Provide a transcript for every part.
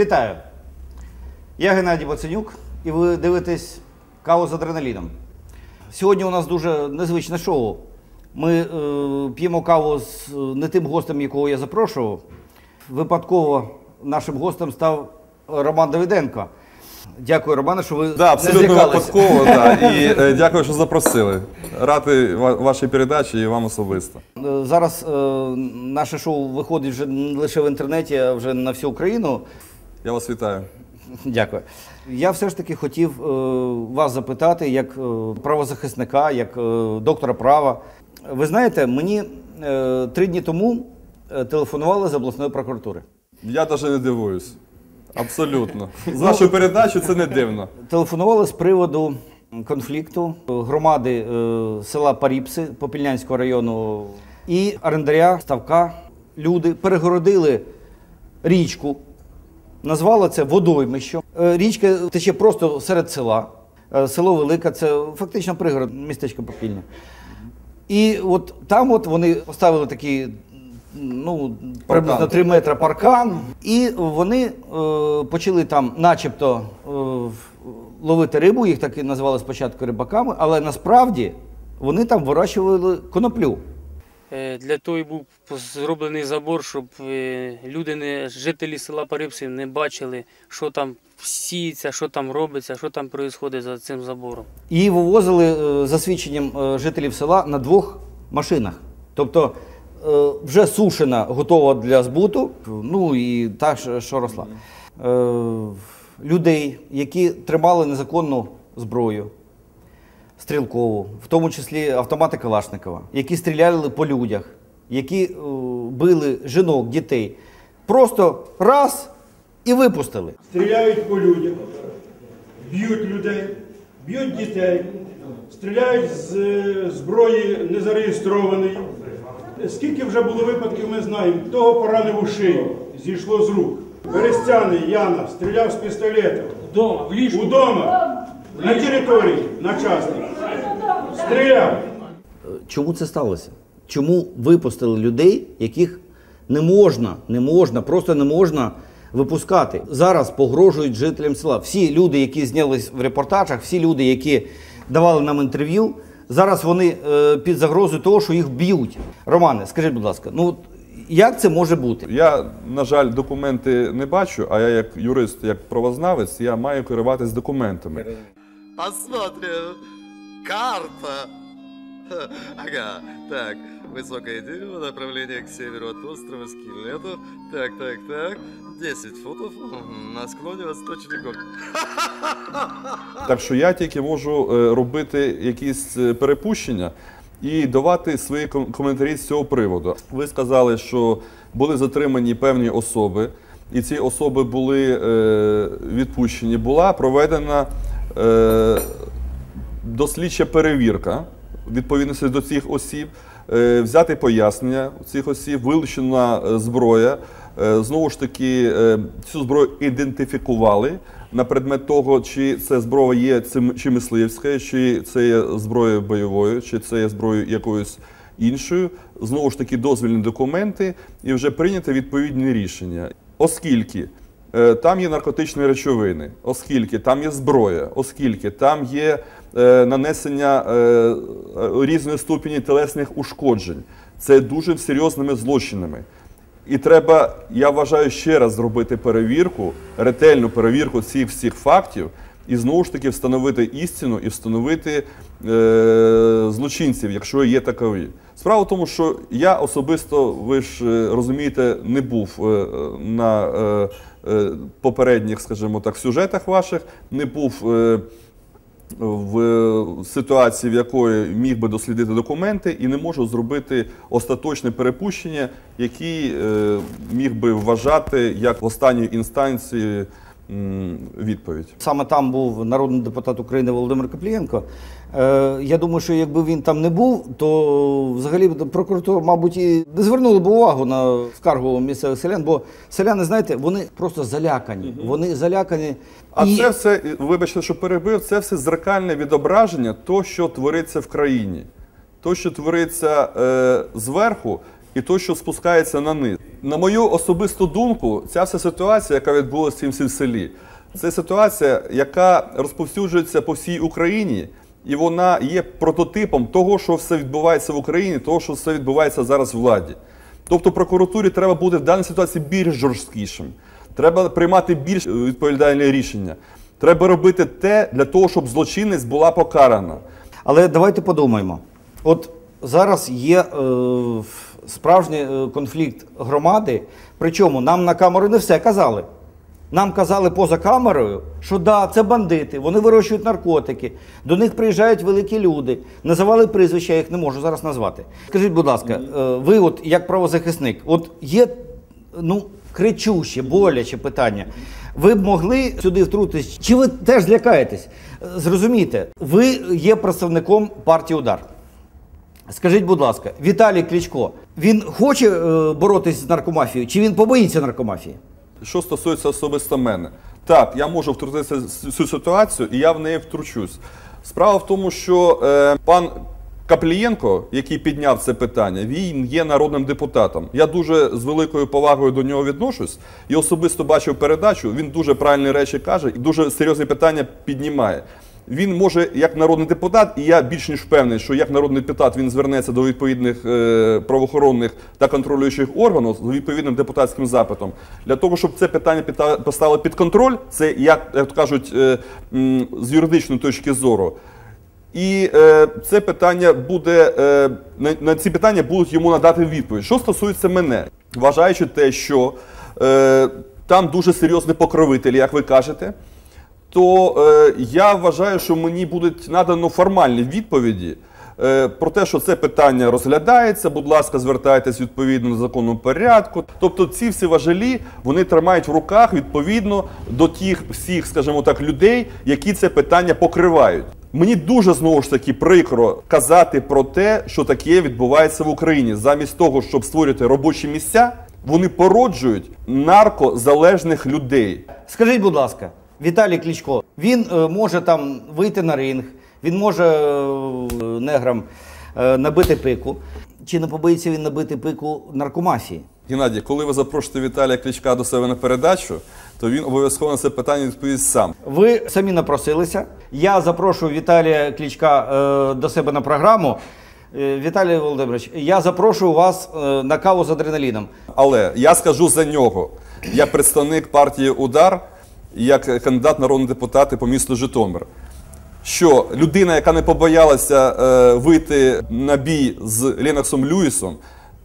Вітаю! Я Геннадій Боценюк, і ви дивитесь каву з адреналіном. Сьогодні у нас дуже незвичне шоу. Ми е, п'ємо каву з е, не тим гостем, якого я запрошував. Випадково нашим гостем став Роман Давиденко. Дякую, Романе, що ви Да, абсолютно злякалися. випадково. Да. І е, дякую, що запросили. Ва- вашій передачі і вам особисто. Е, Зараз е, наше шоу виходить вже не лише в інтернеті, а вже на всю Україну. Я вас вітаю. Дякую. Я все ж таки хотів е, вас запитати, як е, правозахисника, як е, доктора права. Ви знаєте, мені е, три дні тому е, телефонували з обласної прокуратури. Я навіть не дивуюсь. Абсолютно. З вашою передачею це не дивно. Телефонували з приводу конфлікту громади е, села Паріпси Попільнянського району і орендаря ставка. Люди перегородили річку, назвали це водоймищем. Е, Річка тече просто серед села. Е, Село Велике, це фактично пригород містечко Попільня. І от там от вони поставили такий, ну, приблизно 3 метри паркан, і вони е, почали там, начебто, е, ловити рибу, їх так і називали спочатку рибаками, але насправді вони там вирощували коноплю. Е, Для того і був зроблений забор, щоб е, люди, не, жителі села Парипсів не бачили, що там сіється, що там робиться, що там відбувається за цим забором. Її вивозили е, за свідченням жителів села на двох машинах. Тобто вже сушена, готова для збуту, ну і та, що- росла. Людей, які тримали незаконну зброю, стрілкову, в тому числі автомати Калашникова, які стріляли по людях, які е, били жінок, дітей. Просто раз і випустили. стріляють по людях, б'ють людей, б'ють дітей, стріляють з е, зброї незареєстрованої. Скільки вже було випадків, ми знаємо. Того поранив у шию, зійшло з рук. Берестяний Яна стріляв з пістолета. Вдома, в ліжку. Удома, на території, на частній. Стріляв. Чому це сталося? Чому випустили людей, яких не можна, не можна, просто не можна випускати? Зараз погрожують жителям села. Всі люди, які знялись в репортажах, всі люди, які давали нам інтерв'ю, зараз вони е, під загрозою того, що їх б'ють. Романе, скажіть, будь ласка, ну як це може бути? Я, на жаль, документи не бачу, а я як юрист, як правознавець, я маю керуватись документами. Посмотрим. Карта. Ага, так, высокое дерево, направление к северу от острова Скелетов. Так, так, так, 10 футов, на склоне восточный гор. Так що я тільки можу е, робити якісь е, перепущення і давати свої коментарі з цього приводу. Ви сказали, що були затримані певні особи, і ці особи були е, відпущені. Була проведена дослідча перевірка відповідності до цих осіб, е, взяти пояснення цих осіб, вилучена е, зброя. Е, Знову ж таки, е, цю зброю ідентифікували на предмет того, чи це зброя є цим чи мисливська, чи це є зброєю бойовою, чи це є зброєю якоюсь іншою. Знову ж таки, дозвільні документи і вже прийняти відповідні рішення. Оскільки Е, Там є наркотичні речовини, оскільки там є зброя, оскільки там є е, нанесення е, е, різної ступені телесних ушкоджень. Це дуже серйозними злочинами. І треба, я вважаю, ще раз зробити перевірку, ретельну перевірку цих всіх фактів, і знову ж таки встановити істину і встановити е, злочинців, якщо є такові. Справа в тому, що я особисто, ви ж е, розумієте, не був е, е, на е, е, попередніх, скажімо так, сюжетах ваших, не був. Е, в ситуації, в якої міг би дослідити документи, і не можу зробити остаточне перепущення, який е, міг би вважати як в останній інстанції відповідь. Саме там був народний депутат України Володимир Каплієнко. Е, я думаю, що якби він там не був, то взагалі прокуратура, мабуть, і не звернула б увагу на скаргу місцевих селян, бо селяни, знаєте, вони просто залякані. Вони залякані. А І- це все, вибачте, що перебив, це все зеркальне відображення того, що твориться в країні. То, що твориться е, зверху, і той, що спускається на низ. На мою особисту думку, ця вся ситуація, яка відбулася в цім селі, це ситуація, яка розповсюджується по всій Україні, і вона є прототипом того, що все відбувається в Україні, того, що все відбувається зараз в владі. Тобто прокуратурі треба бути в даній ситуації більш жорсткішим. Треба приймати більш е, відповідальне рішення. Треба робити те для того, щоб злочинець була покарана. Але давайте подумаємо. От зараз є е, справжній е, конфлікт громади, причому нам на камеру не все казали. Нам казали поза камерою, що да, це бандити, вони вирощують наркотики, до них приїжджають великі люди. Називали прізвища, я їх не можу зараз назвати. Скажіть, будь ласка, е, ви, от як правозахисник, от є ну, кричуще, боляче питання. Ви б могли сюди втрутитись? Чи ви теж злякаєтесь? Е, Зрозумійте, ви є представником партії Удар. Скажіть, будь ласка, Віталій Кличко, він хоче е, боротись з наркомафією, чи він побоїться наркомафії? Що стосується особисто мене, так, я можу втрутитися в цю ситуацію, і я в неї втручусь. Справа в тому, що е, пан Каплієнко, який підняв це питання, він є народним депутатом. Я дуже з великою повагою до нього відношусь і особисто бачив передачу. Він дуже правильні речі каже і дуже серйозні питання піднімає. Він може як народний депутат, і я більш ніж впевнений, що як народний депутат він звернеться до відповідних е, правоохоронних та контролюючих органів з відповідним депутатським запитом для того, щоб це питання поставили під контроль. Це як, кажуть, е, з юридичної точки зору. І е, це питання буде е, на, на ці питання будуть йому надати відповідь. Що стосується мене, вважаючи те, що е, там дуже серйозні покровителі, як ви кажете, то е, я вважаю, що мені будуть надано формальні відповіді е, про те, що це питання розглядається. Будь ласка, звертайтесь відповідно до законному порядку. Тобто, ці всі важелі вони тримають в руках відповідно до тих всіх, скажімо так, людей, які це питання покривають. Мені дуже знову ж таки прикро казати про те, що таке відбувається в Україні. Замість того, щоб створювати робочі місця, вони породжують наркозалежних людей. Скажіть, будь ласка, Віталій Кличко, він е, може там вийти на ринг, він може е, неграм е, набити пику. Чи не побоїться він набити пику наркомафії? Геннадій, коли ви запрошуєте Віталія Кличка до себе на передачу, то він обов'язково на це питання відповість сам. Ви самі напросилися. Я запрошую Віталія Кличка е, до себе на програму. Е, Віталій Володимирович, я запрошую вас е, на каву з адреналіном. Але я скажу за нього, як представник партії Удар, як кандидат в народні депутати по місту Житомир. Що людина, яка не побоялася е, вийти на бій з Леноксом Люїсом,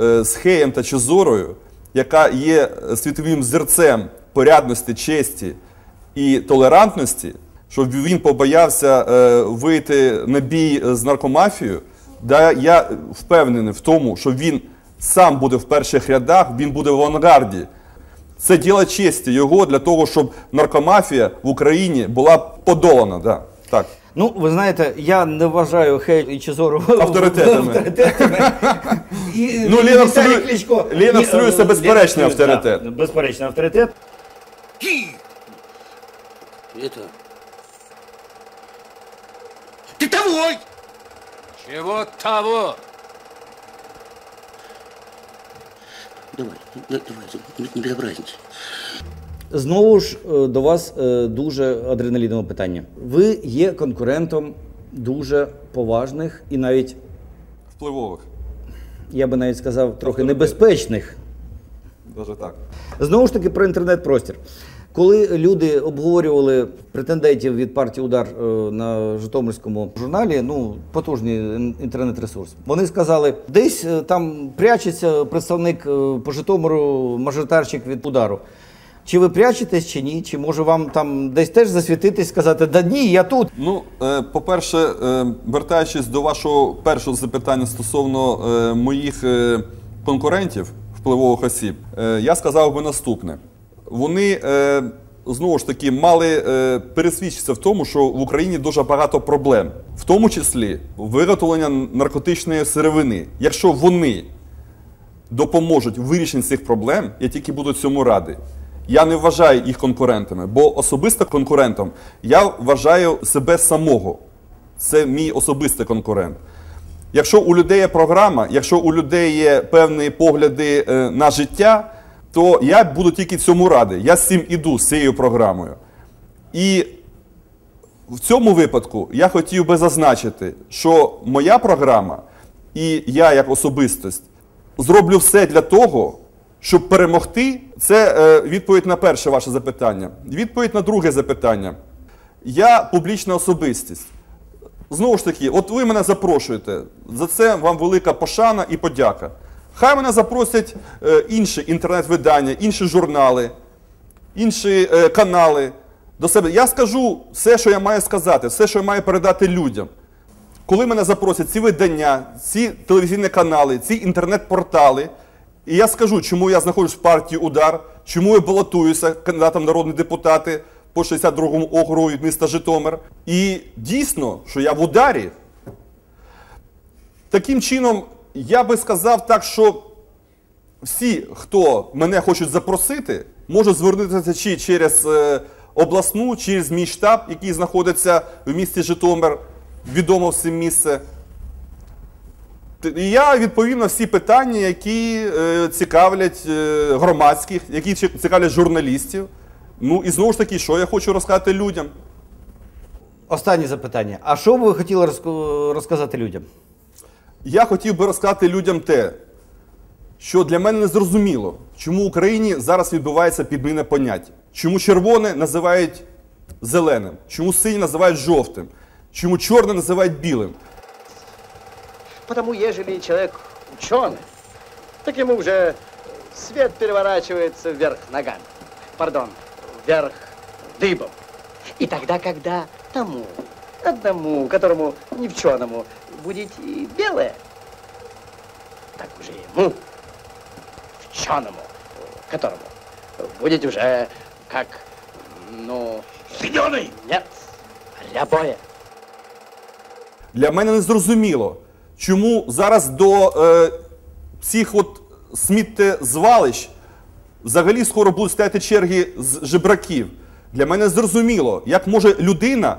е, з Хеєм та Чезорою, яка є світовим зерцем порядності, честі і толерантності, щоб він побоявся е, вийти на бій з наркомафією, да, я впевнений в тому, що він сам буде в перших рядах, він буде в авангарді. Це діло честі його для того, щоб наркомафія в Україні була подолана. Да. Так. Ну, ви знаєте, я не вважаю Хель і Чезору Авторитетами. авторитетами. І, Ну, Кличко. Ленокс І, е, це безперечний авторитет. да, Безперечний авторитет. Это... Ты того! Чего того? Давай, давай, не, не безобразничай. Знову ж е, до вас е, дуже адреналінове питання. Ви є конкурентом дуже поважних і навіть, Впливових. я би навіть сказав, трохи небезпечних Даже так. Знову ж таки про інтернет-простір. Коли люди обговорювали претендентів від партії Удар е, на Житомирському журналі, ну потужний інтернет-ресурс, вони сказали, десь е, там прячеться представник е, по Житомиру, мажоритарщик від удару. Чи ви прячетесь, чи ні? Чи може вам там десь теж засвітитись, сказати, да ні, я тут. Ну, по-перше, вертаючись до вашого першого запитання стосовно моїх конкурентів, впливових осіб, я сказав би наступне. Вони е, знову ж таки мали е, пересвідчитися в тому, що в Україні дуже багато проблем, в тому числі виготовлення наркотичної сировини. Якщо вони допоможуть в вирішенні цих проблем, я тільки буду цьому радий. Я не вважаю їх конкурентами, бо особисто конкурентом я вважаю себе самого. Це мій особистий конкурент. Якщо у людей є програма, якщо у людей є певні погляди е, на життя, то я буду тільки цьому радий. Я з цим іду, з цією програмою. І в цьому випадку я хотів би зазначити, що моя програма і я як особистість зроблю все для того, щоб перемогти. Це е, відповідь на перше ваше запитання. Відповідь на друге запитання. Я публічна особистість. Знову ж таки, от ви мене запрошуєте. За це вам велика пошана і подяка. Хай мене запросять е, інші інтернет-видання, інші журнали, інші е, канали до себе. Я скажу все, що я маю сказати, все, що я маю передати людям. Коли мене запросять ці видання, ці телевізійні канали, ці інтернет-портали, і я скажу, чому я знаходжусь в партії Удар, чому я балотуюся кандидатом народні депутати по 62-му округу від міста Житомир. І дійсно, що я в ударі. Таким чином, я би сказав так, що всі, хто мене хочуть запросити, можуть звернутися чи через е, обласну, через мій штаб, який знаходиться в місті Житомир, відомо всім місце. І я відповім на всі питання, які е, цікавлять е, громадських, які цікавлять журналістів. Ну і знову ж таки, що я хочу розказати людям. Останнє запитання. А що б ви хотіли розказати людям? Я хотів би розказати людям те, що для мене не зрозуміло, чому в Україні зараз відбувається підміна понять. Чому червоне називають зеленим, чому синє називають жовтим, чому чорне називають білим. Потому ежели человек ученый, так ему уже свет переворачивается вверх ногами. Пардон, вверх дыбом. И тогда, когда тому, одному, которому не вченому, будет и белое, так уже ему, вченому, которому, будет уже как, ну... Зеленый? Нет, рябое. Для мене не зрозуміло, чому зараз до е, цих от сміттєзвалищ взагалі скоро будуть стояти черги з жебраків. Для мене зрозуміло, як може людина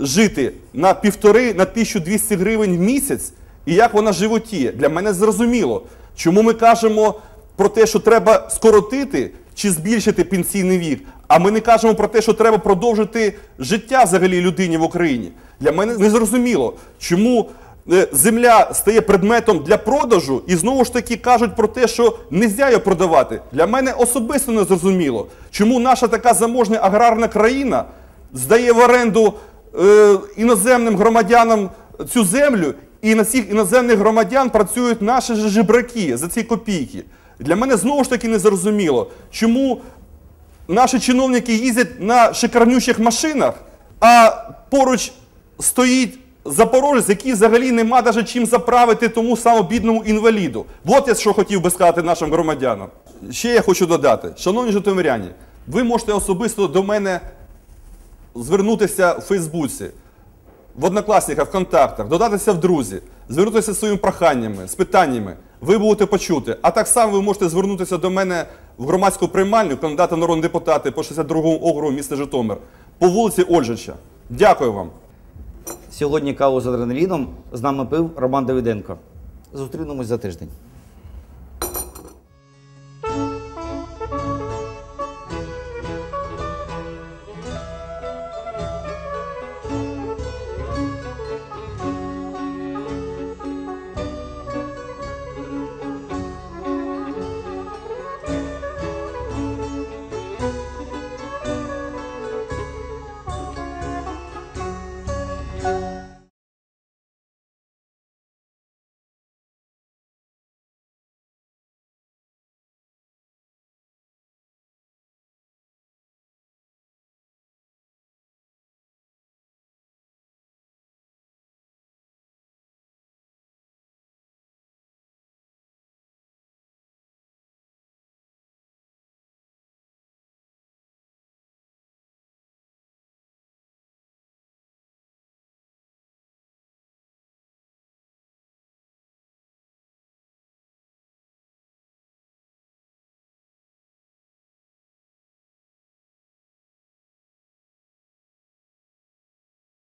жити на півтори, на 1200 гривень в місяць, і як вона животіє. Для мене зрозуміло, чому ми кажемо про те, що треба скоротити чи збільшити пенсійний вік, а ми не кажемо про те, що треба продовжити життя взагалі людині в Україні. Для мене не зрозуміло, чому е, земля стає предметом для продажу, і знову ж таки кажуть про те, що не її продавати. Для мене особисто не зрозуміло, чому наша така заможна аграрна країна здає в оренду е, іноземним громадянам цю землю, і на цих іноземних громадян працюють наші жебраки за ці копійки. Для мене знову ж таки не зрозуміло, чому наші чиновники їздять на шикарнющих машинах, а поруч стоїть запорожець, який взагалі нема навіть чим заправити тому самому бідному інваліду. От я що хотів би сказати нашим громадянам. Ще я хочу додати, шановні житомиряні, ви можете особисто до мене звернутися в Фейсбуці, в однокласниках, в контактах, додатися в друзі, звернутися зі своїми проханнями, з питаннями. Ви будете почути. А так само ви можете звернутися до мене в громадську приймальню кандидата в народні депутати по 62-му округу міста Житомир по вулиці Ольжича. Дякую вам. Сьогодні каву з адреналіном з нами пив Роман Давиденко. Зустрінемось за тиждень.